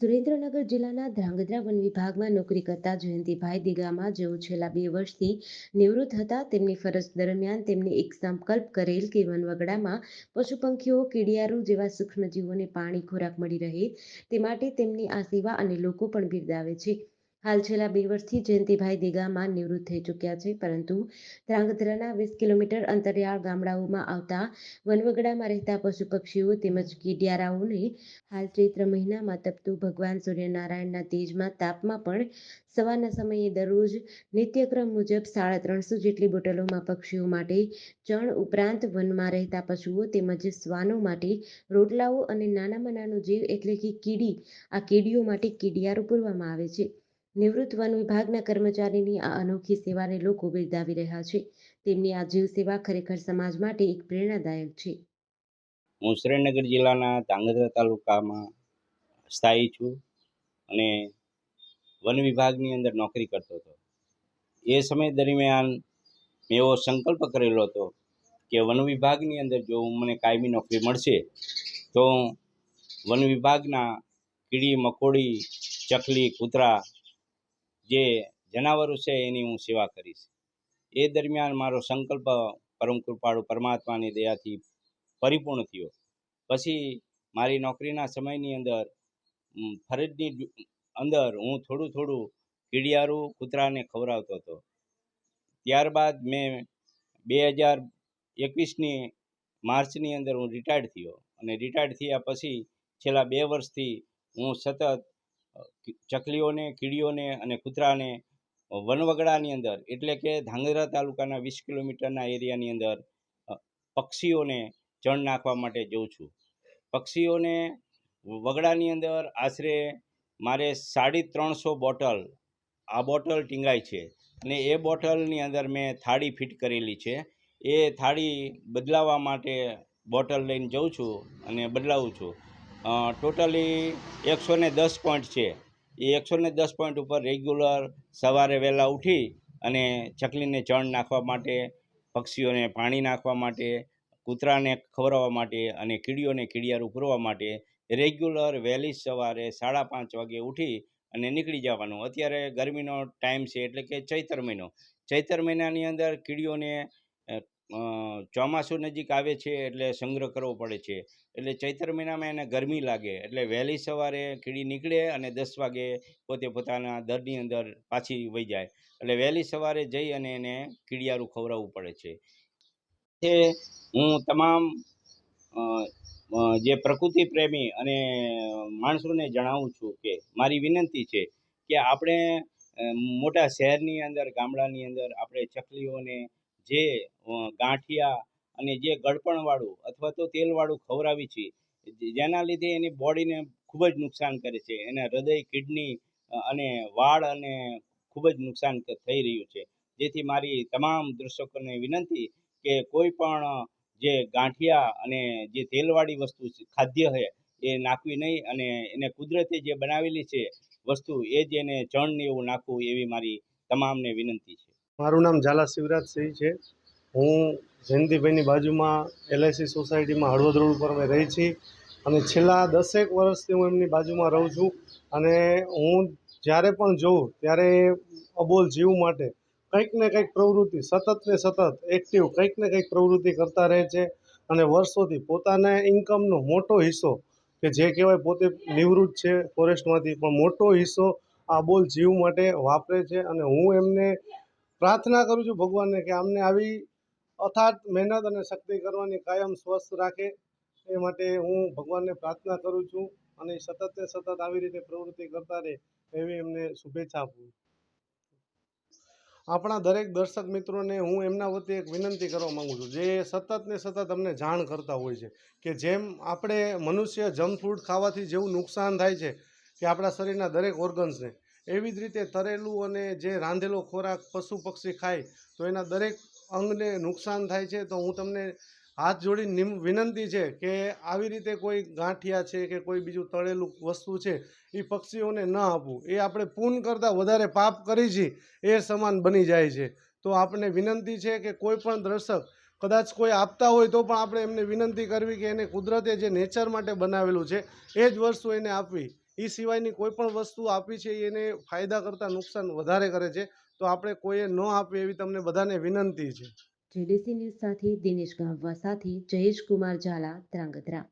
સુરેન્દ્રનગર જિલ્લાના ધ્રાંગધ્રા વન વિભાગમાં નોકરી કરતા જયંતિભાઈ દિગામા જેઓ છેલ્લા બે વર્ષથી નિવૃત્ત હતા, તેમની ફરજ દરમિયાન તેમને એક સંકલ્પ કરેલ કે વનવગડામાં પશુ પંખીઓ કીડિયારો જેવા સૂક્ષ્મજીવોને પાણી ખોરાક મળી રહે તે માટે તેમની આ સેવા અને લોકો પણ બિરદાવે છે. હાલ છેલ્લા બે વર્ષથી જયંતિભાઈ દિગામાં નિવૃત્ત થઈ ચૂક્યા છે, પરંતુ ધ્રાંગધ્રાના વીસ કિલોમીટર અંતરિયાળ ગામડાઓમાં આવતા વનવગડામાં રહેતા પશુ પક્ષીઓ તેમજ કીડિયારાઓને હાલ ચૈત્ર મહિનામાં તપતું ભગવાન સૂર્યનારાયણના તેજમાં તાપમાં પણ સવારના સમયે દરરોજ નિત્યક્રમ મુજબ સાડા ત્રણસો જેટલી બોટલોમાં પક્ષીઓ માટે ચણ ઉપરાંત વનમાં રહેતા પશુઓ તેમજ શ્વાનો માટે રોટલાઓ અને નાનામાં નાનો જીવ એટલે કે કીડી આ કીડીઓ માટે કીડિયારો પૂરવામાં આવે છે. નિવૃત્ત વન વિભાગના કર્મચારીની આ અનોખી સેવાને લોકો બિરદાવી રહ્યા છે. તેમની આ જીવ સેવા ખરેખર સમાજ માટે એક પ્રેરણાદાયક છે. હું સુરેન્દ્રનગર જિલ્લાના ધાંગધ્રા તાલુકામાં સ્થાયી છું અને વન વિભાગની અંદર નોકરી કરતો હતો. એ સમય દરમિયાન મેં એવો સંકલ્પ કરેલો હતો કે વન વિભાગની અંદર જો મને કાયમી નોકરી મળશે, તો વન વિભાગના કીડી, મકોડી, ચકલી, કૂતરા જે જનાવરો છે એની હું સેવા કરીશ. એ દરમિયાન મારો સંકલ્પ પરમ કૃપાળુ પરમાત્માની દયાથી પરિપૂર્ણ થયો. પછી મારી નોકરીના સમયની અંદર ફરજની અંદર હું થોડું થોડું કીડિયારું કૂતરાને ખવડાવતો હતો. ત્યારબાદ મેં બે હજાર એકવીસની માર્ચની અંદર હું રિટાયર્ડ થયો અને રિટાયર્ડ થયા પછી છેલ્લા બે વર્ષથી હું સતત ચકલીઓને, કીડીઓને અને કૂતરાને વનવગડાની અંદર, એટલે કે ધાંગધ્રા તાલુકાના વીસ કિલોમીટરના એરિયાની અંદર પક્ષીઓને ચણ નાખવા માટે જઉં છું. પક્ષીઓને વગડાની અંદર આશરે મારે સાડી ત્રણસો બોટલ, આ બોટલ ટીંગાય છે. અને એ બોટલની અંદર મેં થાળી ફિટ કરેલી છે. એ થાળી બદલાવવા માટે બોટલ લઈને જઉં છું અને બદલાવું છું. ટોટલી એકસો ને દસ પોઈન્ટ છે. એ એકસો ને દસ પોઈન્ટ ઉપર રેગ્યુલર સવારે વહેલા ઉઠી અને ચકલીને ચણ નાખવા માટે, પક્ષીઓને પાણી નાખવા માટે, કૂતરાને ખવડાવવા માટે અને કીડીઓને કીડિયાર ઉપરવા માટે રેગ્યુલર વહેલી સવારે સાડા પાંચ વાગે ઉઠી અને નીકળી જવાનું. અત્યારે ગરમીનો ટાઈમ છે એટલે કે ચૈતર મહિનો. ચૈતર મહિનાની અંદર કીડીઓને ચોમાસું નજીક આવે છે એટલે સંગ્રહ કરવો પડે છે. એટલે ચૈતર મહિનામાં એને ગરમી લાગે. એટલે વહેલી સવારે કીડી નીકળે અને દસ વાગે પોતે પોતાના દરની અંદર પાછી વહી જાય. એટલે વહેલી સવારે જઈ અને એને કીડિયારું ખવડાવવું પડે છે. તે હું તમામ જે પ્રકૃતિ પ્રેમી અને માણસોને જણાવું છું કે મારી વિનંતી છે કે આપણે મોટા શહેરની અંદર, ગામડાની અંદર આપણે ચકલીઓને જે ગાંઠિયા અને જે ગળપણવાળું અથવા તો તેલવાળું ખવડાવી છીએ જેના લીધે એની બોડીને ખૂબ જ નુકસાન કરે છે. એને હૃદય, કિડની અને વાળ અને ખૂબ જ નુકસાન થઈ રહ્યું છે. જેથી મારી તમામ દર્શકોને વિનંતી કે કોઈ પણ જે ગાંઠિયા અને જે તેલવાળી વસ્તુ છે, ખાદ્ય છે, એ નાખવી નહીં અને એને કુદરતે જે બનાવેલી છે વસ્તુ, એ જ એને ચણ ને એવું નાખવું એવી મારી તમામને વિનંતી છે. મારું નામ ઝાલા શિવરાજસિંહ છે. હું જયંતિભાઈની બાજુમાં એલઆઈસી સોસાયટીમાં હળવદ રોડ ઉપર અમે રહી છીએ અને છેલ્લા દસેક વર્ષથી હું એમની બાજુમાં રહું છું અને હું જ્યારે પણ જોઉં ત્યારે અબોલ જીવ માટે કંઈક ને કંઈક પ્રવૃત્તિ સતત ને સતત એક્ટિવ કંઈક ને કંઈક પ્રવૃત્તિ કરતા રહે છે અને વર્ષોથી પોતાના ઇન્કમનો મોટો હિસ્સો કે જે કહેવાય પોતે નિવૃત્ત છે ફોરેસ્ટમાંથી પણ મોટો હિસ્સો આ બોલ જીવ માટે વાપરે છે અને હું એમને પ્રાર્થના કરું છું ભગવાનને કે અમને આવી અથાત મહેનત અને શક્તિ કરવાની કાયમ સ્વસ્થ રાખે એ માટે હું ભગવાનને પ્રાર્થના કરું છું અને સતત સતત આવી રીતે પ્રવૃત્તિ કરતા રહે એવી એમને શુભેચ્છા આપું. આપણા દરેક દર્શક મિત્રોને હું એમના વતી એક વિનંતી કરવા માગું છું જે સતત ને સતત અમને જાણ કરતા હોય છે કે જેમ આપણે મનુષ્ય જંક ફૂડ ખાવાથી જેવું નુકસાન થાય છે કે આપણા શરીરના દરેક ઓર્ગન્સને એવી જ રીતે તરેલું અને જે રાંધેલો ખોરાક પશુ પક્ષી ખાય, તો એના દરેક અંગને નુકસાન થાય છે. તો હું તમને હાથ જોડી વિનંતી છે કે આવી રીતે કોઈ ગાંઠિયા છે કે કોઈ બીજું તળેલું વસ્તુ છે, એ પક્ષીઓને ન આપવું. એ આપણે પૂન કરતાં વધારે પાપ કરી છીએ એ સમાન બની જાય છે. તો આપણે વિનંતી છે કે કોઈ પણ દર્શક કદાચ કોઈ આપતા હોય તો પણ આપણે એમને વિનંતી કરવી કે એને કુદરતે જે નેચર માટે બનાવેલું છે, એ જ વસ્તુ એને આપવી. એ સિવાયની કોઈ પણ વસ્તુ આપી છે, એને ફાયદા કરતાં નુકસાન વધારે કરે છે, તો આપણે કોઈએ ન આપીએ એવી તમને બધાને વિનંતી છે. જેડીસી ન્યૂઝ સાથે દિનેશ ગામવા સાથે જયેશ કુમાર ઝાલા, ધ્રાંગધ્રા.